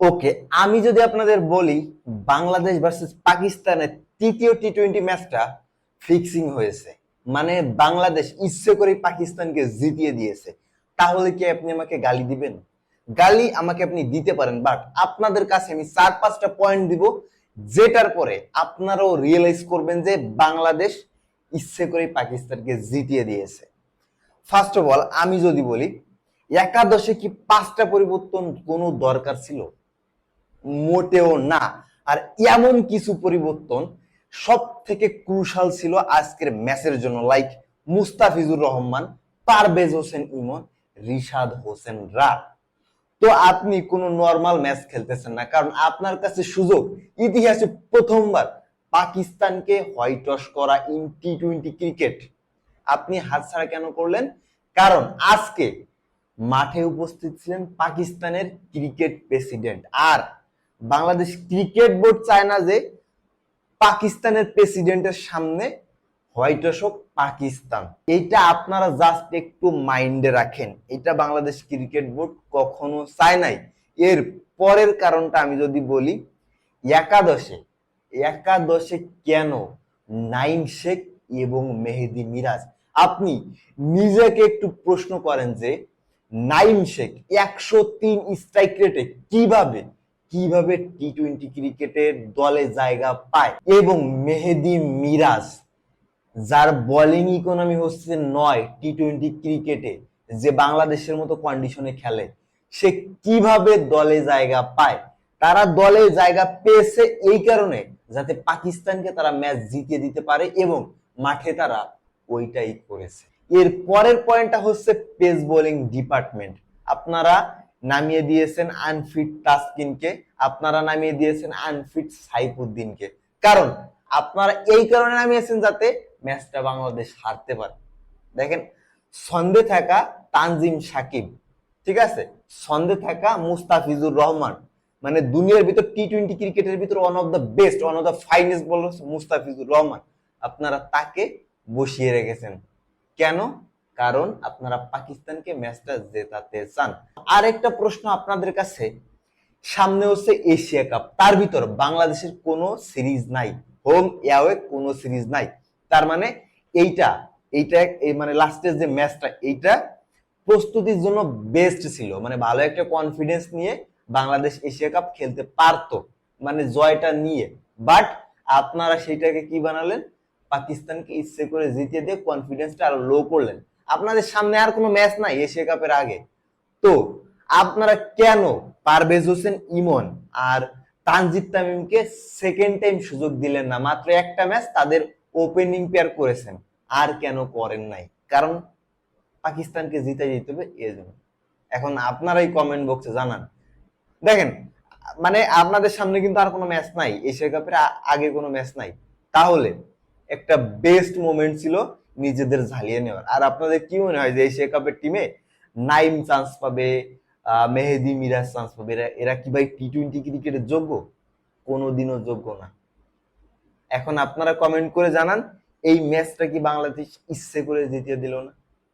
ওকে, আমি যদি আপনাদের বলি বাংলাদেশ ভার্সেস পাকিস্তানের তৃতীয় টি টোয়েন্টি ম্যাচটা ফিক্সিং হয়েছে। মানে বাংলাদেশ ইচ্ছে করে পাকিস্তানকে জিতিয়ে দিয়েছে। তাহলে কি আপনি আমাকে গালি দিবেন? গালি আমাকে আপনি দিতে পারেন বাট আপনাদের কাছে আমি চার, পাঁচটা পয়েন্ট দিব, যেটার পরে আপনারাও রিয়েলাইজ করবেন যে বাংলাদেশ ইচ্ছে করে পাকিস্তানকে জিতিয়ে দিয়েছে। ফার্স্ট অফ অল আমি যদি বলি, একাদশে কি পাঁচটা পরিবর্তন কোনো দরকার ছিল? মোটেও না। আর এমন কিছু পরিবর্তন সব থেকে ক্রুশাল ছিল আজকের ম্যাচের জন্য। লাইক মুস্তাফিজুর রহমান, পারভেজ হোসেন ইমন, রিশাদ হোসেন রা তো আপনি কোনো নর্মাল ম্যাচ খেলতেছেন না। কারণ আপনার কাছে সুযোগ, ইতিহাসে প্রথমবার পাকিস্তানকে হোয়াইটওয়াশ করা ইন টি টোয়েন্টি ক্রিকেট আপনি হাতছাড়া কেন করলেন? কারণ আজকে মাঠে উপস্থিত ছিলেন পাকিস্তানের ক্রিকেট প্রেসিডেন্ট আর বাংলাদেশ ক্রিকেট বোর্ড চায় না যে পাকিস্তানের প্রেসিডেন্টের সামনে হোয়াইট হোক পাকিস্তান। এইটা আপনারা জাস্ট একটু মাইন্ডে রাখেন। এটা বাংলাদেশ ক্রিকেট বোর্ড কখনো চায় নাই। এর পরের কারণটা আমি যদি বলি, একাদশে একাদশে কেন নাইম শেখ এবং মেহেদি মিরাজ? আপনি নিজেকে একটু প্রশ্ন করেন যে নাইম শেখ একশো তিন স্ট্রাইক রেটে কীভাবে কীভাবে টি টোয়েন্টি ক্রিকেটের দলে জায়গা পায় এবং মেহেদি মিরাজ, যার বোলিং ইকোনমি হচ্ছে নয় টি টোয়েন্টি ক্রিকেটে, যে বাংলাদেশের মতো কন্ডিশনে খেলে, সে কীভাবে দলে জায়গা পায়? তারা দলে জায়গা পেয়েছে এই কারণে যাতে পাকিস্তানকে তারা ম্যাচ জিতিয়ে দিতে পারে এবং মাঠে তারা ওইটাই করেছে। এর পরের পয়েন্টটা হচ্ছে পেস বোলিং ডিপার্টমেন্ট আপনারা নামিয়ে দিয়েছেন আনফিট তাসকিনকে, আপনারা নামিয়ে দিয়েছেন আনফিট সাইফুদ্দিনকে। কারণ, আপনারা এই কারণে নামিয়েছেন যাতে ম্যাচটা বাংলাদেশ হারতে পারে। দেখেন সন্দেহ থাকা তানজিম সাকিব, ঠিক আছে? সন্দেহ থাকা মুস্তাফিজুর রহমান মানে দুনিয়ার ভিতর টি টোয়েন্টি ক্রিকেটের ভিতর one of the best one of the finest বলার মুস্তাফিজুর রহমান, আপনারা তাকে বসিয়ে রেখেছেন। কেন? কারণ আপনারা পাকিস্তানকে ম্যাচটা জেতাতে চান। আর একটা প্রশ্ন আপনাদের কাছে, সামনে হচ্ছে এশিয়া কাপ। তার ভিতর বাংলাদেশের কোনো সিরিজ নাই, হোম অ্যাওয়ে কোনো সিরিজ নাই। তার মানে এইটা এইটা এই মানে লাস্টের যে ম্যাচটা, এইটা প্রস্তুতির জন্য বেস্ট ছিল। মানে ভালো একটা কনফিডেন্স নিয়ে বাংলাদেশ এশিয়া কাপ খেলতে পারতো মানে জয়টা নিয়ে। বাট আপনারা সেটাকে কি বানালেন? পাকিস্তানকে ইচ্ছে করে জিতিয়ে দিয়ে কনফিডেন্সটা আরও লো করলেন। আপনাদের সামনে আর কোনো ম্যাচ নাই এশিয়া কাপের আগে। তো আপনারা কেন পারভেজ হোসেন ইমন আর তানজিদ তামিমকে সেকেন্ড টাইম সুযোগ দিলেন না? মাত্র একটা ম্যাচ তাদের ওপেনিং পেয়ার করেছেন। আর কেন করেন নাই? কারণ পাকিস্তানকে জিতে যেতে হবে এই জন্য। এখন আপনারাই কমেন্ট বক্সে জানান। দেখেন মানে আপনাদের সামনে কিন্তু আর কোনো ম্যাচ নাই। এশিয়া কাপের আগে কোনো ম্যাচ নাই। তাহলে একটা বেস্ট মোমেন্ট ছিল নিজেদের ঝালিয়ে নেওয়ার। আর আপনাদের কি মনে হয় যে এশিয়া কাপের টিমে নাইম চান্স পাবে মেহেদি মিরাজ চান্স পাবে? এরা এরা কি ভাই টি টোয়েন্টি ক্রিকেটের যোগ্য? কোনোদিনও যোগ্য না। এখন আপনারা কমেন্ট করে জানান, এই ম্যাচটা কি বাংলাদেশ ইচ্ছে করে জিতিয়ে দিল না?